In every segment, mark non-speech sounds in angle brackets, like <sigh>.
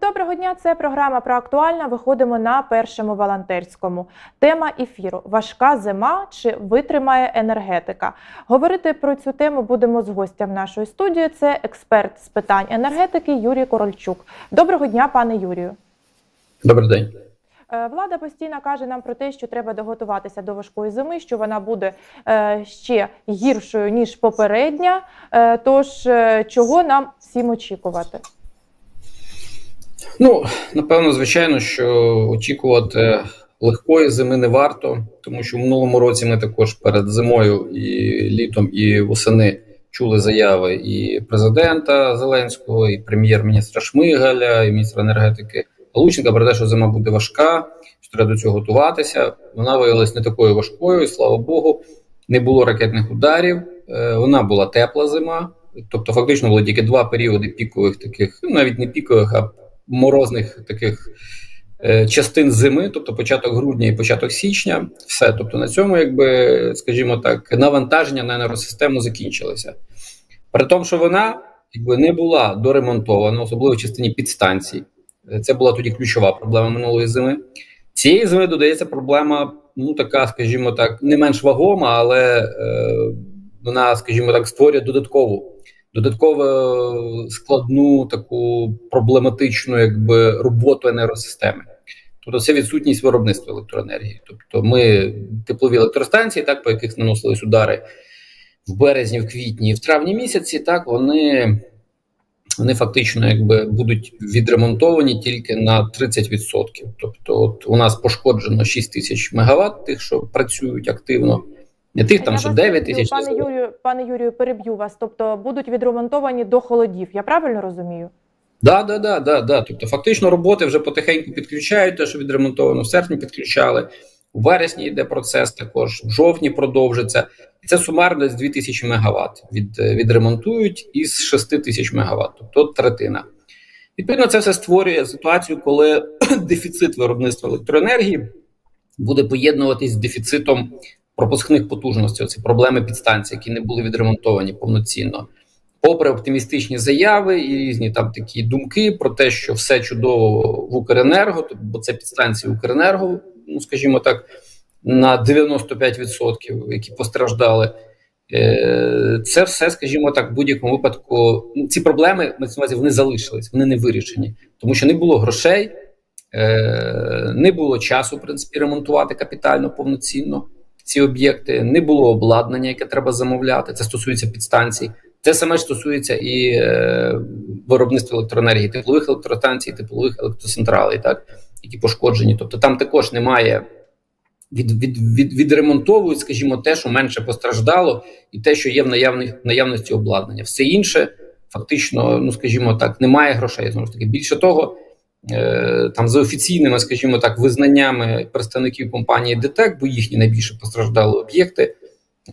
Доброго дня, це програма про актуальне. Виходимо на першому волонтерському. Тема ефіру: важка зима чи витримає енергетика. Говорити про цю тему будемо з гостям нашої студії. Це експерт з питань енергетики Юрій Корольчук. Доброго дня, пане Юрію. Добрий день. Е, Влада постійно каже нам про те, що треба доготуватися до важкої зими, що вона буде е, ще гіршою ніж попередня. Е, Тож чого нам всім очікувати? Ну, напевно, звичайно, що очікувати легкої зими не варто, тому що в минулому році ми також перед зимою і літом, і восени чули заяви і президента Зеленського, і прем'єр-міністра Шмигаля, і міністра енергетики Галученка про те, що зима буде важка, що треба до цього готуватися. Вона виявилась не такою важкою, і, слава Богу, не було ракетних ударів. Е, Вона була тепла зима. Тобто, фактично було тільки два періоди пікових таких, ну навіть не пікових, а морозних таких е, частин зими, тобто початок грудня і початок січня. Все. Тобто на цьому, якби, скажімо так, навантаження на енергосистему закінчилося. При тому, що вона якби не була доремонтована, особливо в частині підстанцій. Це була тоді ключова проблема минулої зими. Цієї зими додається проблема, ну така, скажімо так, не менш вагома, але е, вона, скажімо так, створює додаткову додатково складну таку проблематичну якби роботу енергосистеми. Тобто це відсутність виробництва електроенергії. Тобто, ми теплові електростанції, так по яких наносились удари в березні, в квітні і в травні місяці, так вони, вони фактично якби будуть відремонтовані тільки на 30%. Тобто, от у нас пошкоджено 6 тисяч мегаватт, тих, що працюють активно. Не тих там, Я що 9 тисяч. Пане Юрію, пане Юрію, переб'ю вас. Тобто будуть відремонтовані до холодів. Я правильно розумію? Да, да, да, да, да. Тобто, фактично, роботи вже потихеньку підключають, те, що відремонтовано в серпні підключали. У вересні йде процес, також в жовтні продовжиться. Це сумарно десь 2000 мегаватт від, відремонтують із 6 тисяч мегаватт, тобто третина. Відповідно, це все створює ситуацію, коли <clears throat> дефіцит виробництва електроенергії буде поєднуватись з дефіцитом пропускних потужностей. Це проблеми підстанцій, які не були відремонтовані повноцінно. Попри оптимістичні заяви і різні там такі думки про те, що все чудово в Укренерго, бо це підстанції Укренерго, ну скажімо так, на 95%, які постраждали. Е, Це все, скажімо так, в будь-якому випадку. ну, Ці проблеми на увазі вони залишились, вони не вирішені, тому що не було грошей, е, не було часу, в принципі, ремонтувати капітально повноцінно ці об'єкти, не було обладнання, яке треба замовляти. Це стосується підстанцій. Це саме ж стосується і е, виробництва електроенергії, теплових електростанцій, теплових електроцентралей, так які пошкоджені. Тобто там також немає від, від, від, відремонтовують, скажімо, те, що менше постраждало, і те, що є в наявних наявності обладнання. Все інше фактично, ну скажімо так, немає грошей. Знову ж таки, більше того, там за офіційними, скажімо так, визнаннями представників компанії ДТЕК, бо їхні найбільше постраждали об'єкти.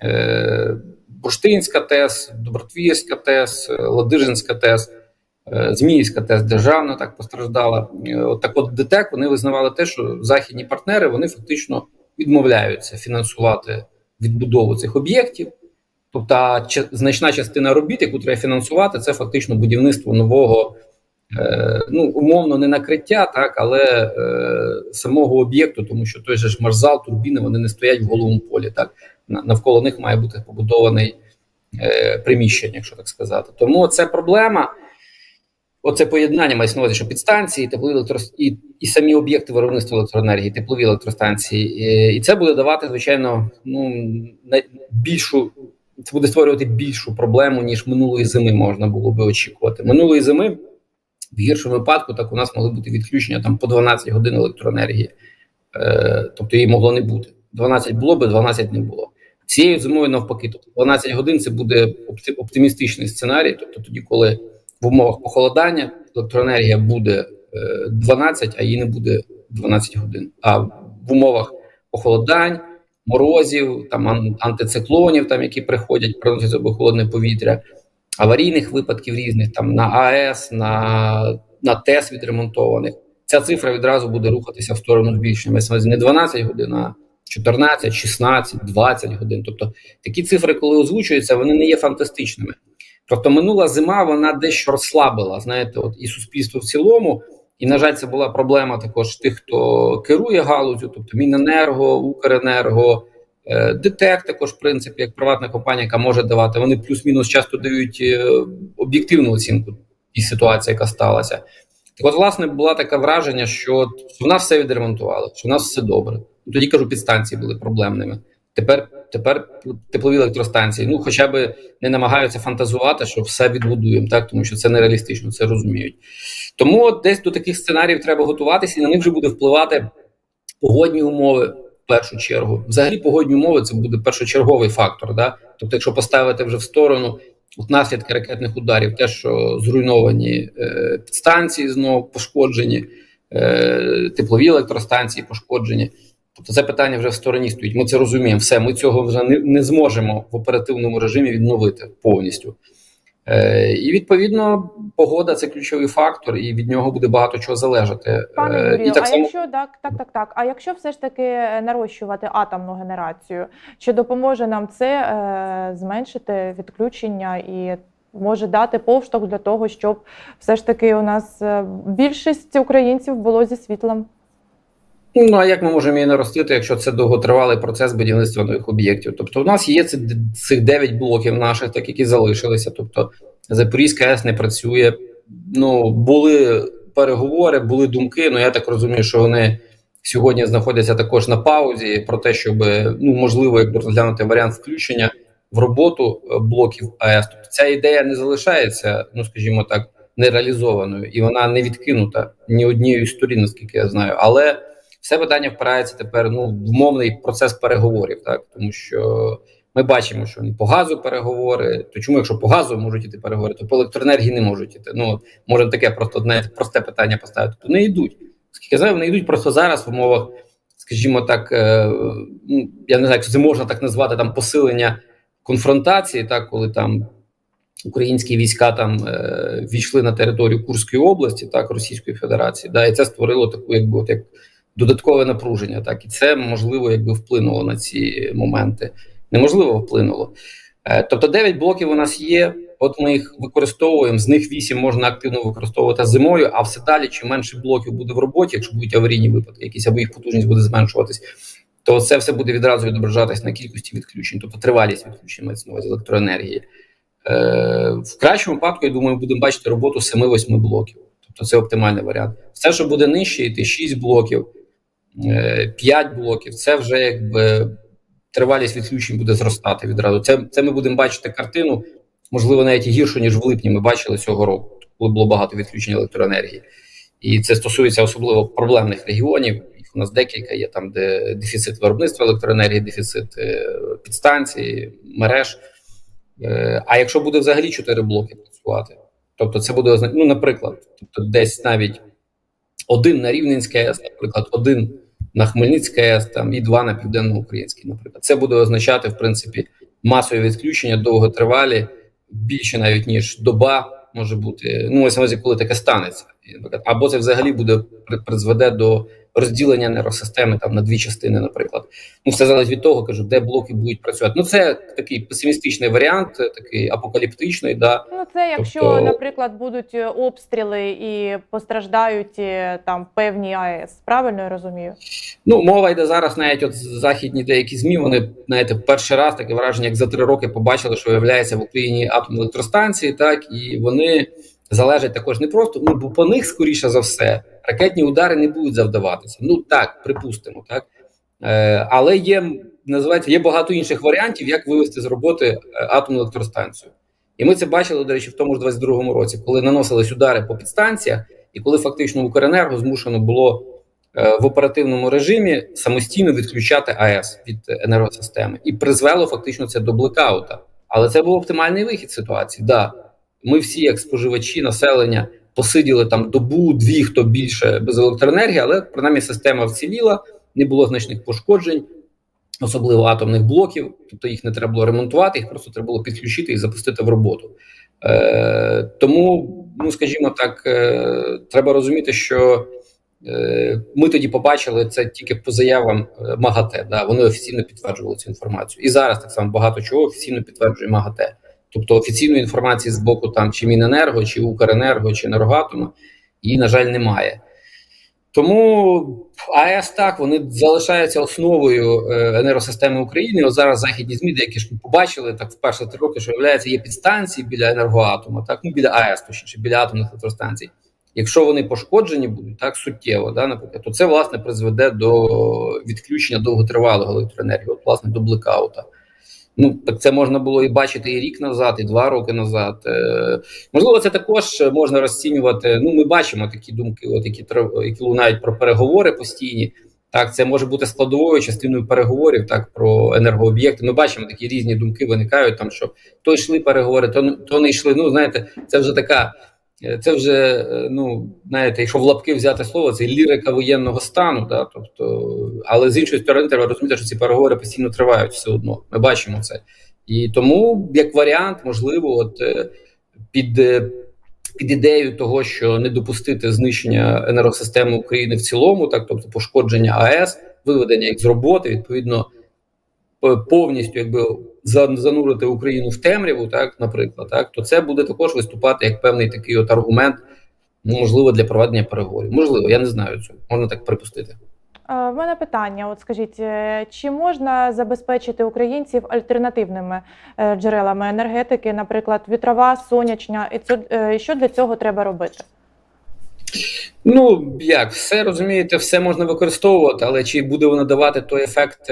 Е, Бурштинська ТЕС, Добротвірська ТЕС, Ладижинська ТЕС, е, Зміївська ТЕС державна так постраждала. Е, От так от ДТЕК вони визнавали те, що західні партнери вони фактично відмовляються фінансувати відбудову цих об'єктів. Тобто значна частина робіт, яку треба фінансувати, це фактично будівництво нового, е, ну умовно не накриття, так, але е, самого об'єкту, тому що той же ж марзал, турбіни, вони не стоять в головому полі. Так навколо них має бути побудований е, приміщення, якщо так сказати. Тому це проблема. Оце поєднання на увазі, що підстанції, теплові електрос... і, і самі об'єкти виробництва електроенергії, теплові електростанції. І, і це буде давати, звичайно, ну більшу. Це буде створювати більшу проблему, ніж минулої зими можна було би очікувати. Минулої зими, в гіршому випадку, так у нас могли бути відключення там по 12 годин електроенергії. Е, тобто її могло не бути. 12 було би, 12 не було. Цією зимою навпаки, тобто 12 годин це буде опти- оптимістичний сценарій. Тобто тоді, коли в умовах похолодання електроенергія буде е, 12, а її не буде 12 годин. А в умовах похолодань, морозів, там ан- антициклонів, там які приходять, приносять холодне повітря, аварійних випадків різних там на АЕС, на, на ТЕС відремонтованих. Ця цифра відразу буде рухатися в сторону збільшення. Не 12 годин, а 14, 16, 20 годин. Тобто такі цифри, коли озвучуються, вони не є фантастичними. Тобто минула зима вона дещо розслабила, знаєте, от і суспільство в цілому, І, на жаль, це була проблема також тих, хто керує галузю, тобто Міненерго, Укренерго, е, ДТЕК, також, в принципі, як приватна компанія, яка може давати. Вони плюс-мінус часто дають е, об'єктивну оцінку і ситуації, яка сталася. Так от, власне, було таке враження, що в нас все відремонтували, що в нас все добре. Ну, Тоді кажу, підстанції були проблемними. Тепер, тепер теплові електростанції. Ну, хоча б не намагаються фантазувати, що все відбудуємо, так тому що це нереалістично, це розуміють. Тому десь до таких сценаріїв треба готуватися, і на них вже буде впливати погодні умови першу чергу. Взагалі, погодні умови це буде першочерговий фактор. Да? Тобто, якщо поставити вже в сторону от наслідки ракетних ударів, те, що зруйновані е, підстанції знову пошкоджені, е, теплові електростанції пошкоджені. Тобто це питання вже в стороні стоїть. Ми це розуміємо. Все, ми цього вже не, не зможемо в оперативному режимі відновити повністю. Е, і відповідно, погода це ключовий фактор, і від нього буде багато чого залежати. Пане Е, Юрію, і так а само якщо так, так, так, так. А якщо все ж таки нарощувати атомну генерацію, чи допоможе нам це е, зменшити відключення і може дати повштовх для того, щоб все ж таки у нас е, більшість українців було зі світлом? Ну а як ми можемо її наростити, якщо це довготривалий процес будівництва нових об'єктів? Тобто, у нас є цих 9 блоків наших, так які залишилися. Тобто Запорізька АЕС не працює. Ну були переговори, були думки. Ну я так розумію, що вони сьогодні знаходяться також на паузі про те, щоб ну можливо, якби розглянути варіант включення в роботу е, блоків АЕС. Тобто ця ідея не залишається, ну скажімо так, нереалізованою, і вона не відкинута ні однією сторін, наскільки я знаю, але все питання впирається тепер ну в мовний процес переговорів, так тому що ми бачимо, що по газу переговори. То чому, якщо по газу можуть іти переговори, то по електроенергії не можуть іти. Ну можемо таке просто одне просте питання поставити. То не йдуть. Скільки знаю, вони йдуть просто зараз в умовах, скажімо так, е, ну я не знаю, як це можна так назвати там посилення конфронтації, так коли там. Українські війська там е, війшли на територію Курської області, так Російської Федерації, да, і це створило таку, якби от як додаткове напруження. Так, і це можливо, якби вплинуло на ці моменти. Неможливо вплинуло. Е, тобто 9 блоків у нас є. От ми їх використовуємо. З них 8 можна активно використовувати зимою, а все далі, чим менше блоків буде в роботі, якщо будуть аварійні випадки, якісь або їх потужність буде зменшуватись, то це все буде відразу відображатись на кількості відключень, тобто тривалість відключень мається на увазі електроенергії. Е, в кращому випадку, я думаю, будемо бачити роботу 7-8 блоків. Тобто це оптимальний варіант. Все, що буде нижче, йти 6 блоків, 5 блоків, це вже якби тривалість відключень буде зростати відразу. Це це ми будемо бачити картину, можливо, навіть гіршу, ніж в липні. Ми бачили цього року, коли було багато відключень електроенергії. І це стосується особливо проблемних регіонів. Їх у нас декілька є там, де дефіцит виробництва електроенергії, дефіцит підстанцій, мереж. А якщо буде взагалі 4 блоки працювати, тобто це буде ну, наприклад, тобто десь навіть один на Рівненській АЕС, наприклад, один на Хмельницькій АЕС, там і два на південноукраїнській, наприклад, це буде означати в принципі масові відключення довготривалі, більше навіть ніж доба може бути. Ну ось коли таке станеться, або це взагалі буде призведе до розділення енергосистеми там на дві частини, наприклад. Ну, все залежить від того, кажу, де блоки будуть працювати. Ну, це такий песимістичний варіант, такий апокаліптичний. Да. Ну, це якщо, тобто... наприклад, будуть обстріли і постраждають там певні АЕС. Правильно я розумію? Ну, мова йде зараз, навіть от західні деякі змі. Вони знаєте, перший раз таке враження, як за три роки побачили, що виявляється в Україні атомні електростанції, так і вони залежать також не просто. Ну бо по них скоріше за все ракетні удари не будуть завдаватися. Ну так, припустимо, так е, але є називається є багато інших варіантів, як вивести з роботи е, атомну електростанцію. І ми це бачили, до речі, в тому ж 22-му році, коли наносились удари по підстанціях, і коли фактично Укренерго змушено було е, в оперативному режимі самостійно відключати АЕС від енергосистеми, і призвело фактично це до блекаута. Але це був оптимальний вихід ситуації. Да, ми всі, як споживачі, населення, посиділи там добу, дві хто більше без електроенергії, але принаймні система вціліла, не було значних пошкоджень, особливо атомних блоків. Тобто їх не треба було ремонтувати, їх просто треба було підключити і запустити в роботу. Е, Тому, ну скажімо так, е, треба розуміти, що е, ми тоді побачили це тільки по заявам МАГАТЕ. Да, Вони офіційно підтверджували цю інформацію. І зараз так само багато чого офіційно підтверджує МАГАТЕ. Тобто офіційної інформації з боку там чи Міненерго, чи Укренерго, чи Енергоатома її, на жаль, немає. Тому АЕС так вони залишаються основою е, енергосистеми України. От зараз західні змі, деякі ж побачили так вперше три роки, що являється є підстанції біля енергоатома, так ну біля АЕС, точніше біля атомних електростанцій. Якщо вони пошкоджені будуть так суттєво, да, наприклад, то це власне призведе до відключення довготривалого електроенергії, от, власне до блекаута. Ну так це можна було і бачити і рік назад, і два роки назад. Е, можливо, це також можна розцінювати. Ну, ми бачимо такі думки, от які які лунають про переговори постійні. Так, це може бути складовою частиною переговорів, так про енергооб'єкти. Ми бачимо такі різні думки виникають. Там що то йшли переговори, то, то не йшли. Ну знаєте, це вже така. Е, Це вже е, ну знаєте, якщо в лапки взяти слово, це лірика воєнного стану. Да, тобто, але з іншої сторони, треба розуміти, що ці переговори постійно тривають все одно. Ми бачимо це. І тому, як варіант, можливо, от е, під, під ідеєю того, що не допустити знищення енергосистеми України в цілому, так тобто пошкодження АЕС, виведення їх з роботи, відповідно, повністю якби занурити Україну в темряву, так, наприклад, так, то це буде також виступати як певний такий от аргумент, ну, можливо, для проведення переговорів. Можливо, я не знаю цього, можна так припустити. Е, В мене питання: от скажіть, е, чи можна забезпечити українців альтернативними е, джерелами енергетики, наприклад, вітрова, сонячна, і це е, що для цього треба робити? Ну як все розумієте, все можна використовувати, але чи буде воно давати той ефект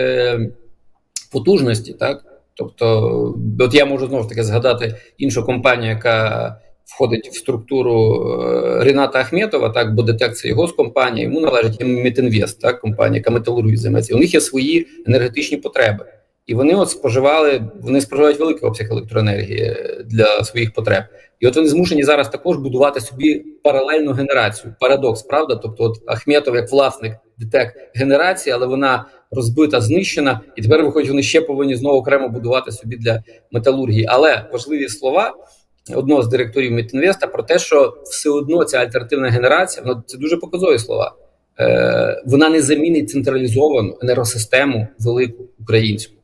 потужності, так? Тобто, от я можу знову ж таки згадати іншу компанію, яка входить в структуру е, Ріната Ахметова, так, бо детекція його з компанії, йому належить Мітінвест, так, компанія, яка металургію займається. У них є свої енергетичні потреби. І вони от споживали, вони споживають великий обсяг електроенергії для своїх потреб. І от вони змушені зараз також будувати собі паралельну генерацію. Парадокс, правда? Тобто, от Ахметов як власник ДТЕК генерації, але вона розбита, знищена, і тепер виходить, вони ще повинні знову окремо будувати собі для металургії. Але важливі слова одного з директорів Мітінвеста про те, що все одно ця альтернативна генерація, ну це дуже показові слова. Е, вона не замінить централізовану енергосистему велику українську.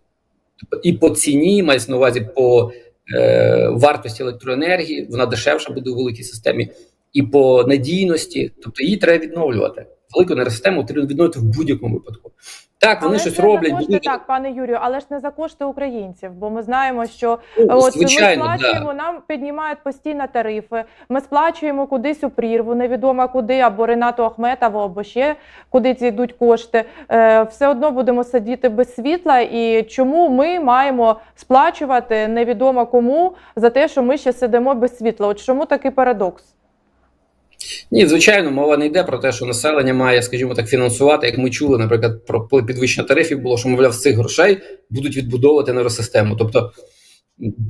І по ціні мається на увазі по е, вартості електроенергії, вона дешевша буде у великій системі, і по надійності, тобто її треба відновлювати. Велику енергосистему треба відновити в будь-якому випадку. Так, вони але щось не роблять, за кошти, так, пане Юрію, але ж не за кошти українців, бо ми знаємо, що Ну, от звичайно, ми да. сплачуємо, нам піднімають постійно тарифи. Ми сплачуємо кудись у прірву, невідомо куди, або Ренату Ахметову, або ще куди ці йдуть кошти. Е, все одно будемо сидіти без світла. І чому ми маємо сплачувати невідомо кому за те, що ми ще сидимо без світла? От чому такий парадокс? Ні, звичайно, мова не йде про те, що населення має, скажімо так, фінансувати. Як ми чули, наприклад, про підвищення тарифів було, що мовляв, з цих грошей будуть відбудовувати енергосистему. Тобто,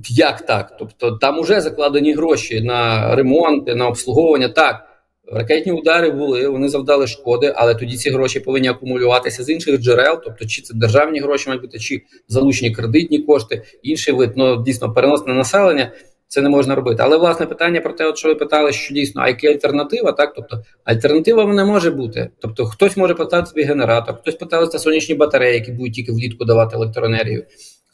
як так? Тобто, там уже закладені гроші на ремонт, на обслуговування. Так, ракетні удари були, вони завдали шкоди, але тоді ці гроші повинні акумулюватися з інших джерел, тобто, чи це державні гроші мають бути, чи залучені кредитні кошти, інший вид, ну дійсно перенос на населення. Це не можна робити. Але власне питання про те, от що ви питали, що дійсно, а яка альтернатива? Так, тобто альтернатива вона може бути. Тобто, хтось може поставити собі генератор, хтось поставити сонячні батареї, які будуть тільки влітку давати електроенергію.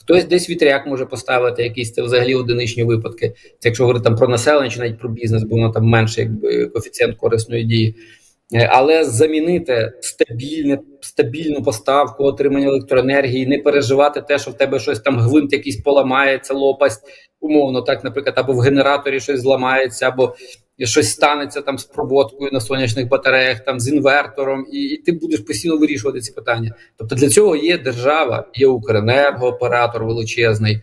Хтось десь вітряк може поставити, якісь це взагалі одиничні випадки. Це якщо говорити там про населення чи навіть про бізнес, бо воно там менше, якби коефіцієнт корисної дії. Е, Але замінити стабільне, стабільну поставку отримання електроенергії, не переживати те, що в тебе щось там гвинт якийсь поламається, лопасть, умовно, так, наприклад, або в генераторі щось зламається, або щось станеться там з проводкою на сонячних батареях, там з інвертором, і, і ти будеш постійно вирішувати ці питання. Тобто для цього є держава, є Укренерго, оператор величезний.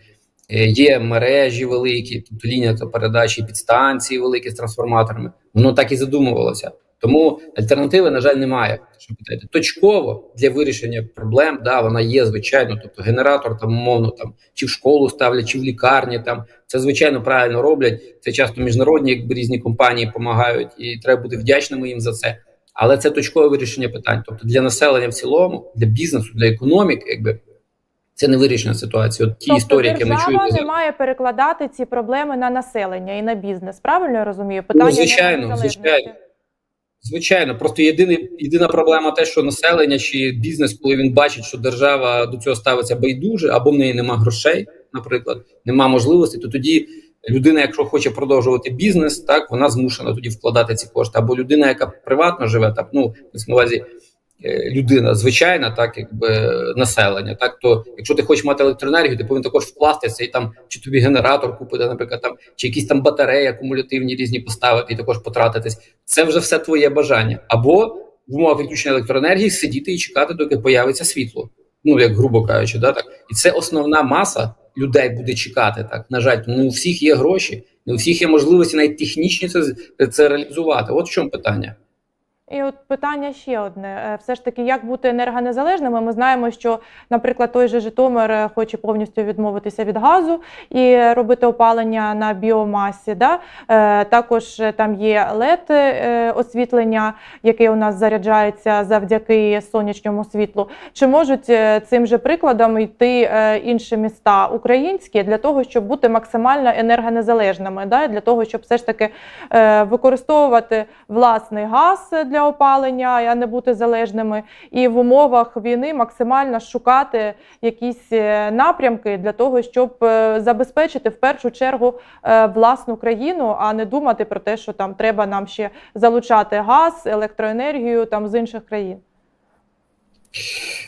е, Є мережі великі, тобто лінія передачі, підстанції великі з трансформаторами. Воно так і задумувалося. Тому альтернативи, на жаль, немає. Що питаєте, точково для вирішення проблем, да, вона є, звичайно. Тобто генератор там умовно там чи в школу ставлять, чи в лікарні там це звичайно правильно роблять. Це часто міжнародні, якби різні компанії допомагають, і треба бути вдячними їм за це. Але це точкове вирішення питань. Тобто для населення в цілому, для бізнесу, для економіки, якби це не вирішення ситуації. От ті тобто історії, які ми держава чуємо не має перекладати ці проблеми на населення і на бізнес. Правильно я розумію? Питання Ну, звичайно, звичайно. Звичайно, просто єдиний, єдина проблема те, що населення чи бізнес, коли він бачить, що держава до цього ставиться байдуже, або в неї нема грошей, наприклад, нема можливості, то тоді людина, якщо хоче продовжувати бізнес, так вона змушена тоді вкладати ці кошти. Або людина, яка приватно живе, так ну на увазі людина звичайна, так якби населення. Так то, якщо ти хочеш мати електроенергію, ти повинен також вкластися і там чи тобі генератор купити, наприклад, там чи якісь там батареї акумулятивні різні поставити і також потратитись. Це вже все твоє бажання. Або в умовах відключення електроенергії сидіти і чекати, доки появиться світло. Ну як грубо кажучи, да так і це основна маса людей буде чекати. Так на жаль, не у всіх є гроші, не у всіх є можливості навіть технічні це, це реалізувати. От в чому питання. І от питання ще одне: Е, все ж таки, як бути енергонезалежними? Ми знаємо, що, наприклад, той же Житомир е, хоче повністю відмовитися від газу і робити опалення на біомасі. Да? Е, Також там є led освітлення, яке у нас заряджається завдяки сонячному світлу. Чи можуть цим же прикладом йти інші міста українські для того, щоб бути максимально енергонезалежними? Да? Для того, щоб все ж таки використовувати власний газ для опалення, а не бути залежними, і в умовах війни максимально шукати якісь е, напрямки для того, щоб е, забезпечити в першу чергу е, власну країну, а не думати про те, що там треба нам ще залучати газ, електроенергію там з інших країн.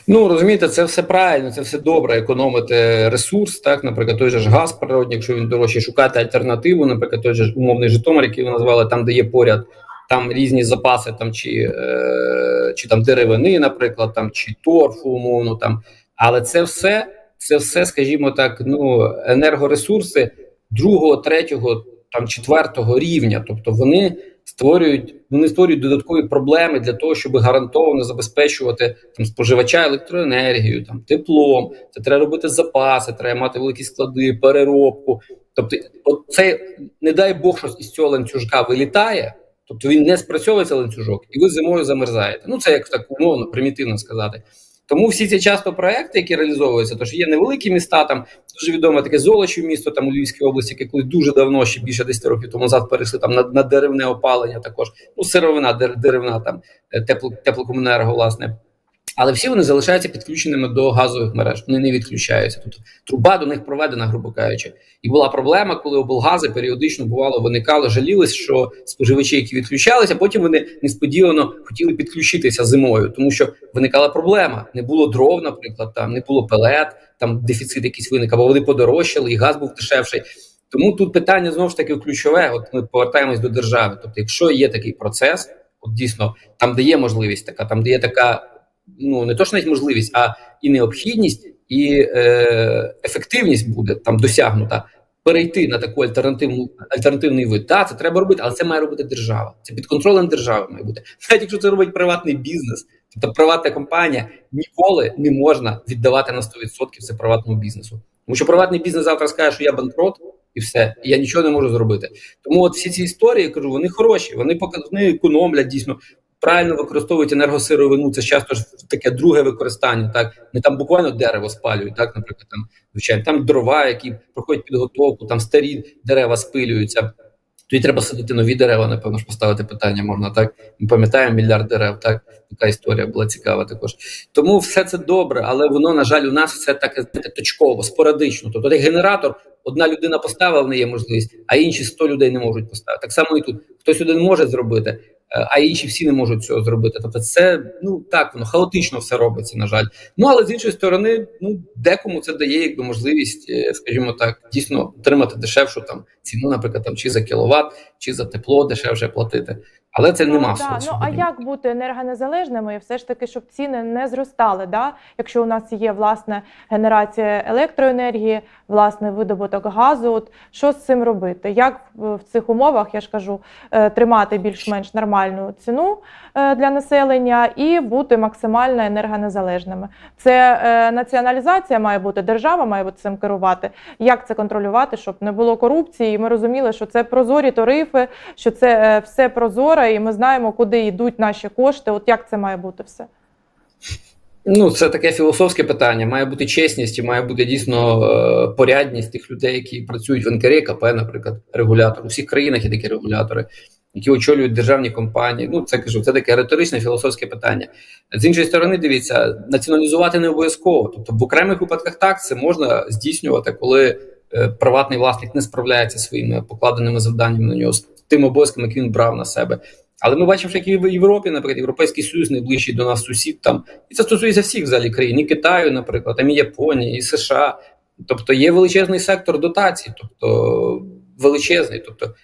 Ну розумієте, це все правильно, це все добре. Економити ресурс, так, наприклад, той же ж газ природний, якщо він дорожчий, шукати альтернативу, наприклад, той же ж умовний Житомир, який ви назвали, там де є поряд там різні запаси, там чи е, чи там деревини, наприклад, там чи торфу, умовно там. Але це все, це все, скажімо так, ну енергоресурси другого, третього, там четвертого рівня. Тобто вони створюють, вони створюють додаткові проблеми для того, щоб гарантовано забезпечувати там споживача електроенергію, там теплом. Це треба робити запаси, треба мати великі склади, переробку. Тобто, от це не дай Бог, що із цього ланцюжка вилітає. Тобто він не спрацьовується ланцюжок, і ви зимою замерзаєте. Ну це як так умовно, примітивно сказати. Тому всі ці часто проекти, які реалізовуються, то що є невеликі міста, там дуже відоме таке Золочів місто там у Львівській області, яке колись дуже давно, ще більше 10 років тому назад перейшли там на, на деревне опалення. Також ну сировина, деревна там тепло, теплокомунерго, власне. Але всі вони залишаються підключеними до газових мереж. Вони не відключаються. Тобто труба до них проведена, грубо кажучи. І була проблема, коли облгази періодично бувало виникало, жалілись, що споживачі, які відключалися, потім вони несподівано хотіли підключитися зимою, тому що виникала проблема. Не було дров, наприклад, там не було пелет, там дефіцит якийсь виник, або вони подорожчали, і газ був дешевший. Тому тут питання знову ж таки ключове. От ми повертаємось до держави. Тобто, якщо є такий процес, от дійсно там, де є можливість така, там де є така ну не то що навіть можливість, а і необхідність, і е, ефективність буде там досягнута. Перейти на таку альтернативну альтернативний вид. Так, це треба робити, але це має робити держава. Це під контролем держави має бути. <laughs> Навіть якщо це робить приватний бізнес, тобто приватна компанія ніколи не можна віддавати на 100% це приватному бізнесу. Тому що приватний бізнес завтра скаже, що я банкрот, і все, і я нічого не можу зробити. Тому от всі ці історії я кажу, вони хороші, вони вони економлять дійсно правильно використовують енергосировину, це часто ж таке друге використання. Так не там буквально дерево спалюють, так, наприклад, там звичайно, там дрова, які проходять підготовку, там старі дерева спилюються. Тоді треба садити нові дерева, напевно ж поставити питання можна так. Ми пам'ятаємо мільярд дерев. Так така історія була цікава також. Тому все це добре, але воно, на жаль, у нас все таке точково, спорадично. Тобто генератор, одна людина поставила в неї можливість, а інші 100 людей не можуть поставити. Так само і тут хтось один може зробити, а інші всі не можуть цього зробити. Тобто, це ну так воно хаотично все робиться, на жаль. Ну але з іншої сторони, ну декому це дає якби можливість, е, скажімо так, дійсно отримати дешевшу там ціну, наприклад, там чи за кіловат, чи за тепло дешевше платити. Але це ну, нема да. Ну а як бути енергонезалежними і все ж таки, щоб ціни не зростали? Да? Якщо у нас є власне генерація електроенергії, власний видобуток газу, от що з цим робити? Як в цих умовах я ж кажу е, тримати більш-менш нормальну ціну е, для населення і бути максимально енергонезалежними? Це е, націоналізація має бути, держава має бути цим керувати. Як це контролювати, щоб не було корупції? І ми розуміли, що це прозорі тарифи, що це все прозоро і ми знаємо, куди йдуть наші кошти. От як це має бути все? Ну, це таке філософське питання. Має бути чесність, і має бути дійсно е, порядність тих людей, які працюють в НКР, КП, наприклад, регулятор. У всіх країнах є такі регулятори, які очолюють державні компанії. Ну, це кажу, це таке риторичне філософське питання. З іншої сторони, дивіться, націоналізувати не обов'язково. Тобто, в окремих випадках так це можна здійснювати, коли е, приватний власник не справляється своїми покладеними завданнями на нього тим обов'язком, які він брав на себе. Але ми бачимо, що як і в Європі, наприклад, Європейський Союз найближчий до нас сусід там, і це стосується всіх взагалі країн, і Китаю, наприклад, там і Японії, і США. Тобто є величезний сектор дотацій, тобто величезний. Тобто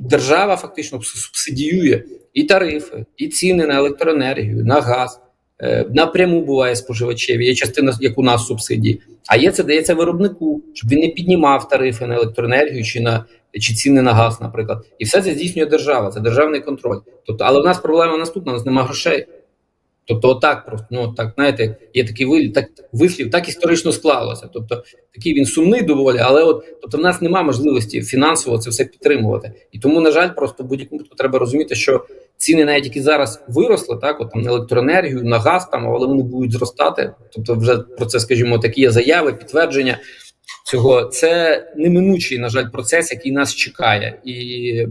держава фактично су- субсидіює і тарифи, і ціни на електроенергію, на газ. Е, Напряму буває споживачеві, є частина, як у нас субсидії, а є це дається виробнику, щоб він не піднімав тарифи на електроенергію чи на чи ціни на газ, наприклад. І все це здійснює держава, це державний контроль. Тобто, але у нас проблема наступна: у нас немає грошей. Тобто, отак просто, ну так, знаєте, є такий вилів, так вислів, так історично склалося. Тобто, такий він сумний доволі, але от тобто, в нас немає можливості фінансово це все підтримувати. І тому, на жаль, просто в будь-якому треба розуміти, що ціни, навіть які зараз виросли, так от там на електроенергію, на газ, там, але вони будуть зростати. Тобто, вже про це, скажімо, такі є заяви, підтвердження цього. Це неминучий, на жаль, процес, який нас чекає, і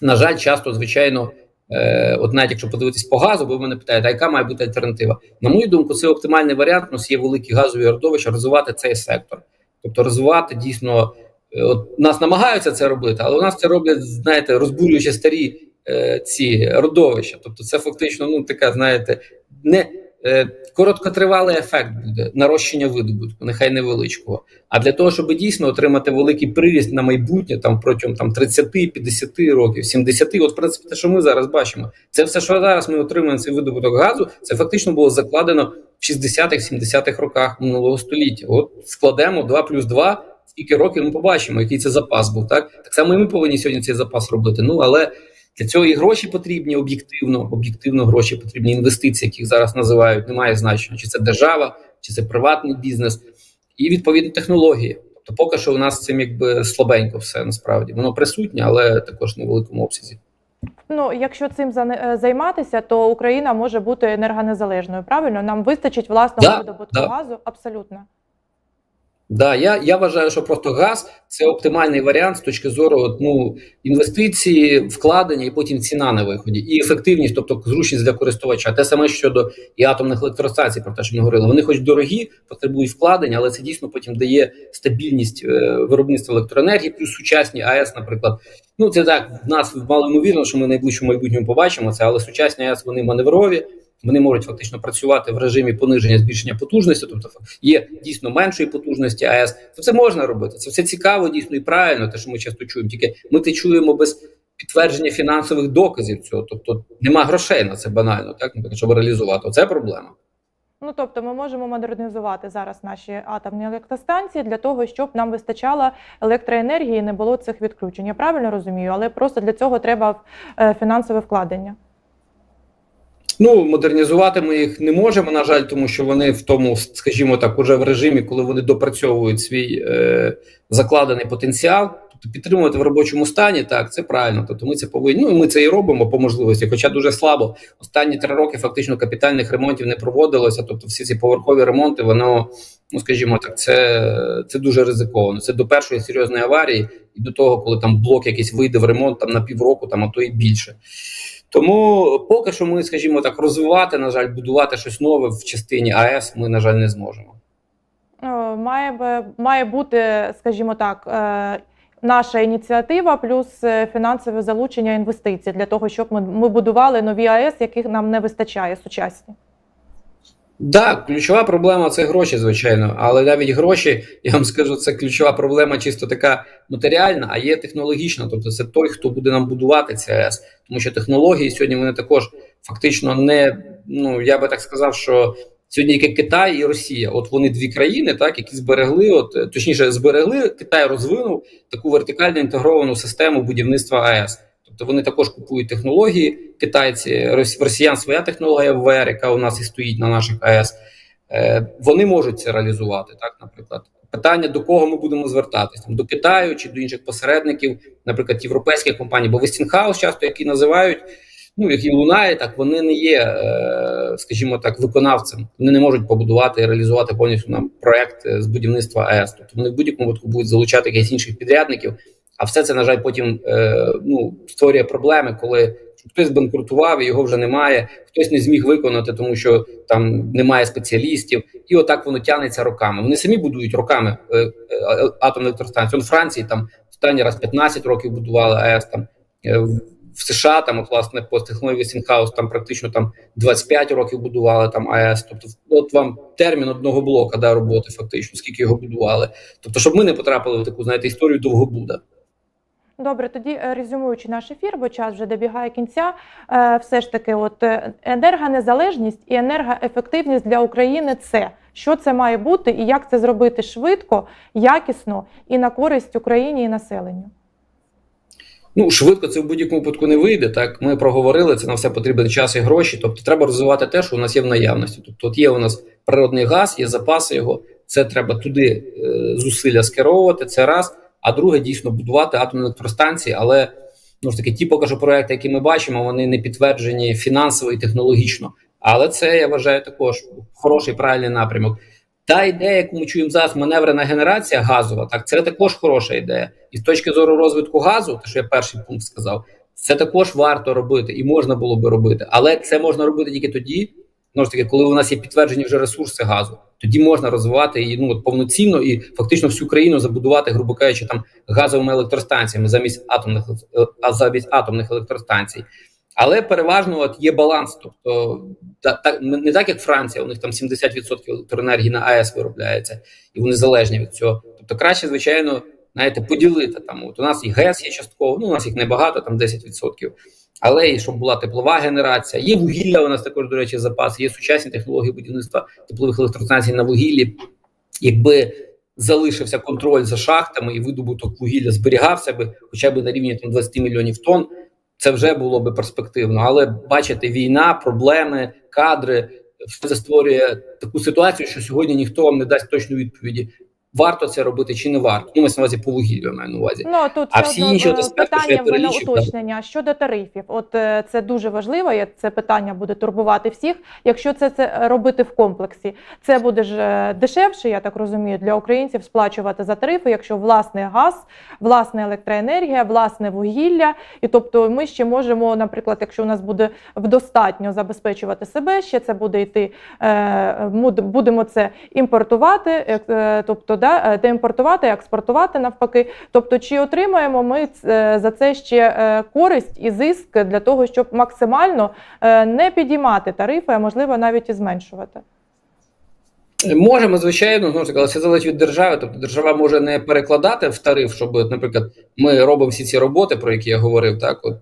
на жаль, часто, звичайно. Е, от навіть якщо подивитись по газу, бо мене питаєте, а яка має бути альтернатива? На мою думку, це оптимальний варіант. У нас є великі газові родовища, розвивати цей сектор, тобто розвивати дійсно. Е, От нас намагаються це робити, але у нас це роблять, знаєте, розбурюючи старі е, ці родовища. Тобто, це фактично, ну така, знаєте, не е, короткотривалий ефект буде нарощення видобутку, нехай невеличкого. А для того, щоб дійсно отримати великий приріст на майбутнє, там протягом там 30-50 років, 70, от в принципі, те, що ми зараз бачимо, це все, що зараз ми отримуємо цей видобуток газу, це фактично було закладено в 60-х, 70-х роках минулого століття. От складемо 2 плюс 2, скільки років ми побачимо, який це запас був. Так так само і ми повинні сьогодні цей запас робити. Ну але для цього і гроші потрібні об'єктивно, об'єктивно гроші потрібні інвестиції, яких зараз називають, немає значення, чи це держава, чи це приватний бізнес, і відповідно технології. Тобто, поки що у нас цим якби слабенько все насправді воно присутнє, але також не в великому обсязі. Ну, якщо цим займатися, то Україна може бути енергонезалежною. Правильно, нам вистачить власного Да, видобутку да. газу. Абсолютно. Да, я, я вважаю, що просто газ це оптимальний варіант з точки зору ну, інвестиції, вкладення і потім ціна на виході, і ефективність, тобто зручність для користувача. Те саме щодо і атомних електростанцій, про те, що ми говорили. Вони, хоч дорогі, потребують вкладення, але це дійсно потім дає стабільність е, виробництва електроенергії, плюс сучасні АЕС, наприклад. Ну це так в нас мало ймовірно, що ми в найближчому майбутньому побачимо це, але сучасні АЕС вони маневрові. Вони можуть фактично працювати в режимі пониження збільшення потужності, тобто є дійсно меншої потужності АЕС. То це можна робити. Це все цікаво, дійсно і правильно, те, що ми часто чуємо. Тільки ми це чуємо без підтвердження фінансових доказів цього. Тобто нема грошей на це банально, так наприклад, щоб реалізувати. Це проблема. Ну тобто, ми можемо модернізувати зараз наші атомні електростанції для того, щоб нам вистачало електроенергії, і не було цих відключень. Я правильно розумію, але просто для цього треба е, фінансове вкладення. Ну, модернізувати ми їх не можемо, на жаль, тому що вони в тому, скажімо так, уже в режимі, коли вони допрацьовують свій е, закладений потенціал, тобто підтримувати в робочому стані, так це правильно. Тобто ми це повинні. Ну і ми це і робимо по можливості, хоча дуже слабо. Останні три роки фактично капітальних ремонтів не проводилося. Тобто, всі ці поверхові ремонти, воно, ну скажімо так, це, це дуже ризиковано. Це до першої серйозної аварії і до того, коли там блок якийсь вийде в ремонт там на півроку, там а то і більше. Тому поки що ми, скажімо так, розвивати, на жаль, будувати щось нове в частині АЕС ми, на жаль, не зможемо. Е, Має, би- має бути, скажімо так, е, наша ініціатива плюс е, фінансове залучення інвестицій для того, щоб ми, ми будували нові АЕС, яких нам не вистачає сучасні. Так, ключова проблема це гроші, звичайно. Але навіть гроші, я вам скажу, це ключова проблема, чисто така матеріальна, а є технологічна. Тобто, це той, хто буде нам будувати ці АЕС. Тому що технології сьогодні вони також фактично не ну я би так сказав, що сьогодні як Китай і Росія, от вони дві країни, так які зберегли, от точніше, зберегли Китай розвинув таку вертикально інтегровану систему будівництва АЕС. Тобто вони також купують технології. Китайці рос- росіян своя технологія ВВР, яка у нас і стоїть на наших АЕС. Е, Вони можуть це реалізувати. Так, наприклад, питання до кого ми будемо звертатись там до Китаю чи до інших посередників, наприклад, європейських компаній, бо Westinghouse часто які називають. Ну, як і лунає, так вони не є, е, скажімо так, виконавцем. Вони не можуть побудувати і реалізувати повністю нам проект е, з будівництва АЕС. Тобто вони в будь-якому випадку будуть залучати якихось інших підрядників. А все це, на жаль, потім е, ну, створює проблеми, коли хтось банкрутував, і його вже немає, хтось не зміг виконати, тому що там немає спеціалістів, і отак воно тягнеться роками. Вони самі будують роками е, е, атомну електростанцію. У Франції там останній раз 15 років будували АЕС там. е, в- США там, от, власне, по технології Вестінхаус там практично там 25 років будували там АЕС. Тобто, от вам термін одного блока да, роботи, фактично, скільки його будували. Тобто, щоб ми не потрапили в таку, знаєте, історію довгобуда. Добре, тоді е, резюмуючи наш ефір, бо час вже добігає кінця. е, Все ж таки, от е, енергонезалежність і енергоефективність для України це що це має бути, і як це зробити швидко, якісно і на користь Україні і населенню. Ну, швидко це в будь-якому випадку не вийде. Так, ми проговорили, це на все потрібен час і гроші. Тобто, треба розвивати те, що у нас є в наявності. Тобто, от є у нас природний газ, є запаси його. Це треба туди е, зусилля скеровувати. Це раз. А друге, дійсно будувати атомні електростанції. Але ну ж таки, ті поки що проекти, які ми бачимо, вони не підтверджені фінансово і технологічно. Але це я вважаю також хороший правильний напрямок. Та ідея, яку ми чуємо зараз, маневрена генерація газова, так це також хороша ідея. І з точки зору розвитку газу, те, що я перший пункт сказав, це також варто робити і можна було би робити. Але це можна робити тільки тоді, знову ж таки, коли у нас є підтверджені вже ресурси газу. Тоді можна розвивати її ну от повноцінно і фактично всю країну забудувати, грубо кажучи, там газовими електростанціями замість атомних е, замість атомних електростанцій. Але переважно от є баланс. Тобто, та, та, не так як Франція, у них там 70% електроенергії на АЕС виробляється, і вони залежні від цього. Тобто, краще, звичайно, знаєте, поділити там. От у нас і ГЕС є частково, ну у нас їх небагато, там 10%. Але і щоб була теплова генерація, є вугілля. У нас також, до речі, запас, є сучасні технології будівництва теплових електростанцій на вугіллі. Якби залишився контроль за шахтами і видобуток вугілля зберігався би хоча б на рівні там 20 мільйонів тонн, це вже було би перспективно. Але бачите, війна, проблеми, кадри все це створює таку ситуацію, що сьогодні ніхто вам не дасть точної відповіді. Варто це робити чи не варто? Ну, мається на увазі по вугіллю, маю на увазі. Ну тут А всі інші от аспекти, що я питання уточнення щодо тарифів. От е, це дуже важливо. і Це питання буде турбувати всіх. Якщо це, це робити в комплексі, це буде ж е, дешевше, я так розумію, для українців сплачувати за тарифи, якщо власний газ, власна електроенергія, власне вугілля. І тобто ми ще можемо, наприклад, якщо у нас буде вдостатньо забезпечувати себе, ще це буде йти. е, Будемо це імпортувати, тобто да, е, деімпортувати, експортувати навпаки. Тобто, чи отримаємо ми е, за це ще е, користь і зиск для того, щоб максимально е, не підіймати тарифи, а можливо навіть і зменшувати? Можемо, звичайно, знову ж таки, але це залежить від держави. Тобто держава може не перекладати в тариф, щоб, наприклад, ми робимо всі ці роботи, про які я говорив, так от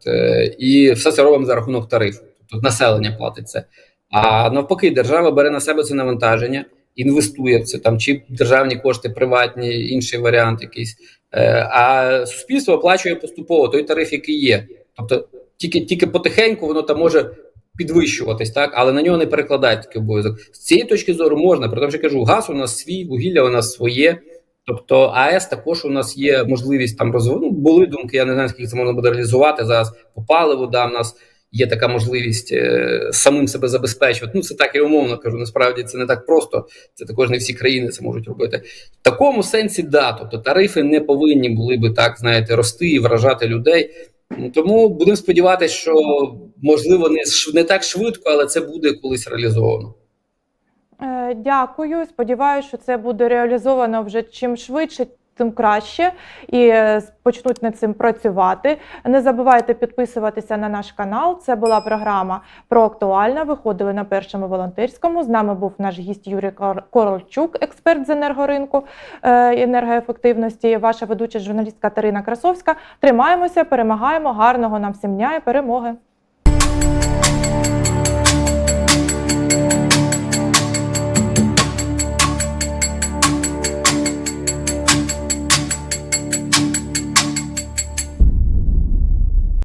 і все це робимо за рахунок тарифу. Тобто населення платить це. А навпаки, держава бере на себе це навантаження, інвестує в це там, чи державні кошти, приватні, інший варіант якийсь. Е, а суспільство оплачує поступово той тариф, який є. Тобто, тільки тільки потихеньку воно там може підвищуватись, так, але на нього не перекладають такий обов'язок. З цієї точки зору можна, при тому, що кажу, газ у нас свій, вугілля у нас своє. Тобто АЕС також у нас є можливість там розвивати. Ну, були думки, я не знаю, скільки це можна буде реалізувати зараз по паливу. Да, в нас є така можливість е, самим себе забезпечувати. Ну це так я умовно кажу. Насправді це не так просто. Це також не всі країни це можуть робити. В такому сенсі, да, тобто тарифи не повинні були би так, знаєте, рости і вражати людей. Ну, Тому будемо сподіватися, що можливо не не так швидко, але це буде колись реалізовано. Е, Дякую. Сподіваюся, що це буде реалізовано вже чим швидше. Тим краще і е, почнуть над цим працювати. Не забувайте підписуватися на наш канал. Це була програма про актуальне. Виходили на першому волонтерському. З нами був наш гість Юрій Кор- Корольчук, експерт з енергоринку е, енергоефективності. Ваша ведуча журналістка Тарина Красовська. Тримаємося, перемагаємо. Гарного нам всім дня і перемоги.